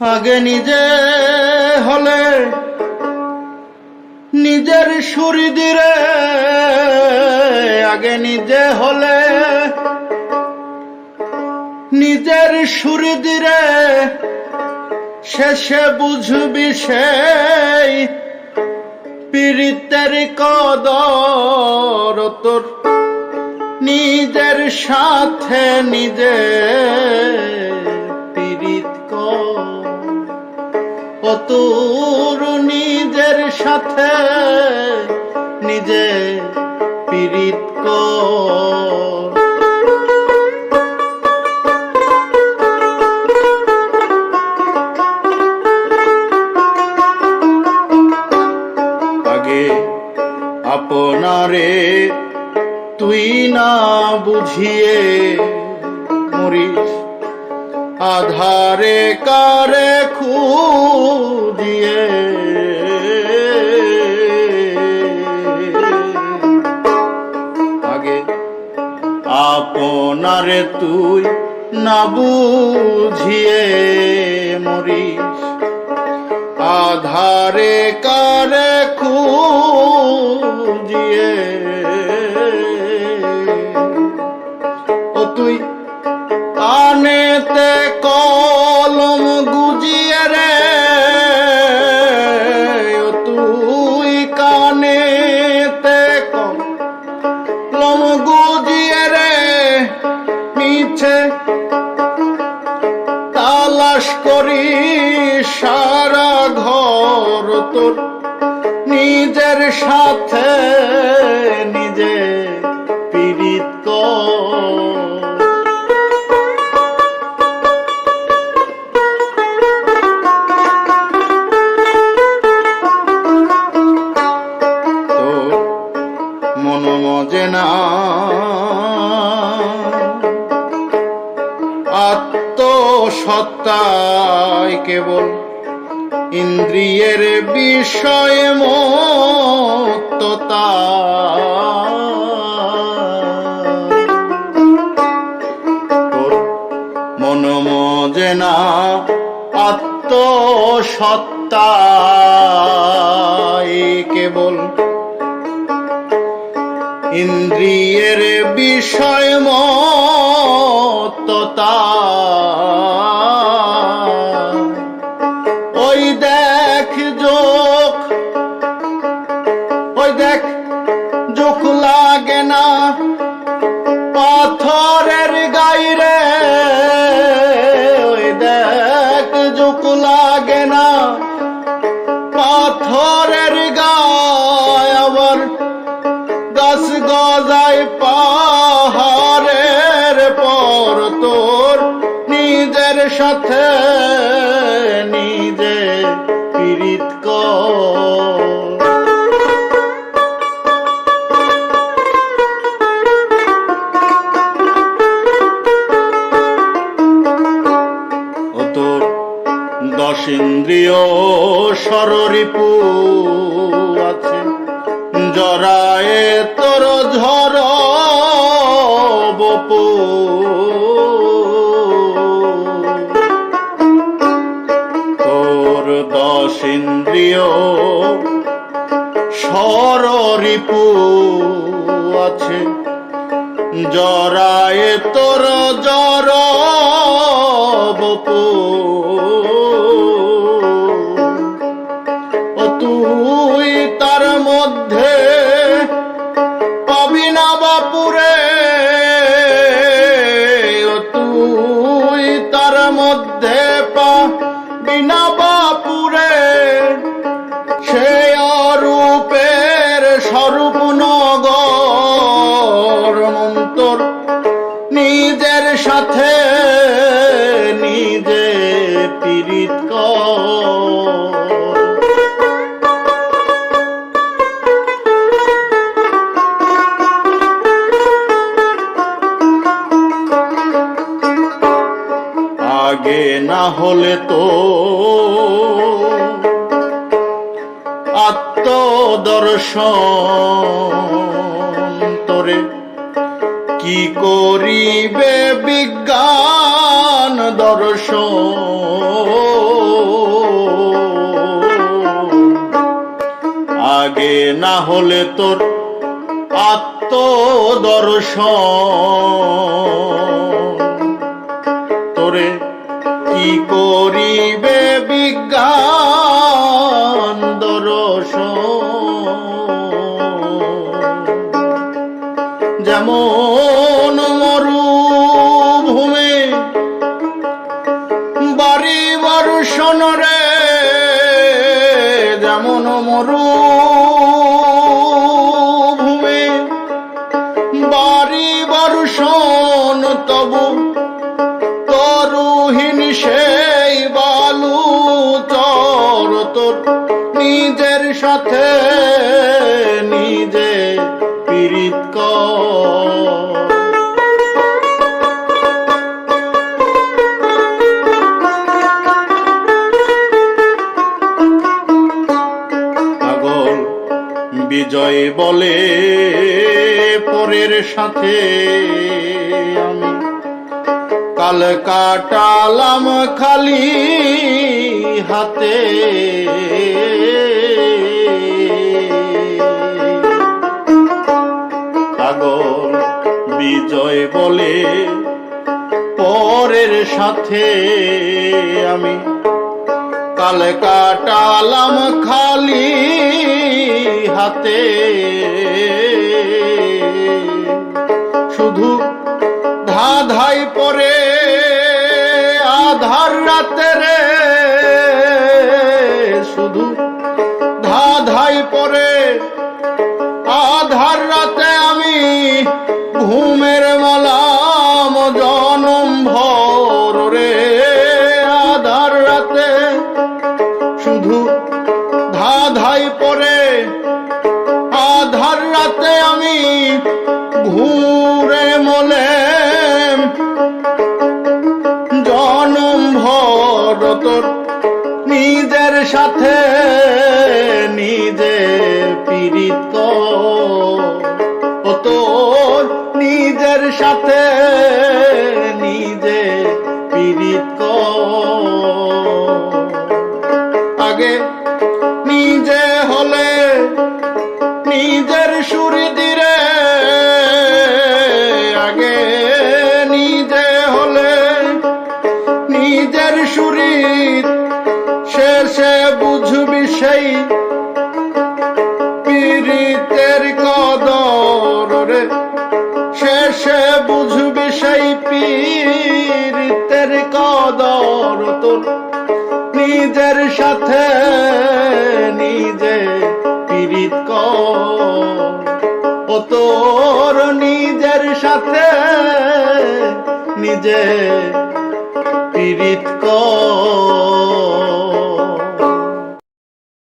আগে নিজে হলে নিজের সুরি দিরে আগে নিজে হলে নিজের সুরি দিরে শেষে বুঝবি সেই পীড়িতের কদর তোর। নিজের সাথে নিজে ও নিজের সাথে নিজে পীড়িত আগে আপনারে তুই না বুঝিয়ে মরিস। আধারে কারে খুঁজিয়ে আগে আপনারে তুই না বুঝিয়ে মরিস। আধারে কারে খুঁজিয়ে তোর নিজের সাথে নিজে পীড়িত মজে না আত্মসত্তায় কেবল ইন্দ্রিয়ের বিষয় মত্ততা দেখ যোগ লাগে না। পাথরের গাইরে, ওই দেখ যোগ লাগে না। পাথরের গায় আবার গাছ গজায় পাহাড়ের পর তোর নিজের সাথে নিজে পীড়িত কর। সররিপু আছে। জরায়ে তোর ঝর বপু। তোর দশ ইন্দ্রিয় সররিপু আছে। জরায়ে তোর জর বপু। ও তুই তার মধ্যে পা বিনা বাপুরে। সে অরূপের স্বরূপ নগর মন্তর নিজের সাথে লাগে না হলে তো আত্মদর্শন। তোরে কি করিবে বিজ্ঞান দর্শন? আগে না হলে তোর আত্মদর্শন। করিবে বিজ্ঞান। সাথে নিজে পীড়িত কর। বিজয় বলে পরের সাথে আমি। কাল কাটালাম খালি হাতে। পাগল বিজয় বলে পরের সাথে আমি কাল কাটালাম খালি হাতে। শুধু ধাধাই পরে আধার রাতে রে, শুধু ধাধাই পরে ঘুরে মলে জনম ভর নিজের সাথে নিজে পীড়িত তোর নিজের সাথে নিজে পীড়িত আগে নিজে হলে নিজের সুরি বুঝবি সেই পীড়িতের কদর রে। শেষে বুঝবি সেই পীড়িতের কদর তোর। নিজের সাথে নিজে পীড়িত কর। তোর নিজের সাথে নিজে পীড়িত কর।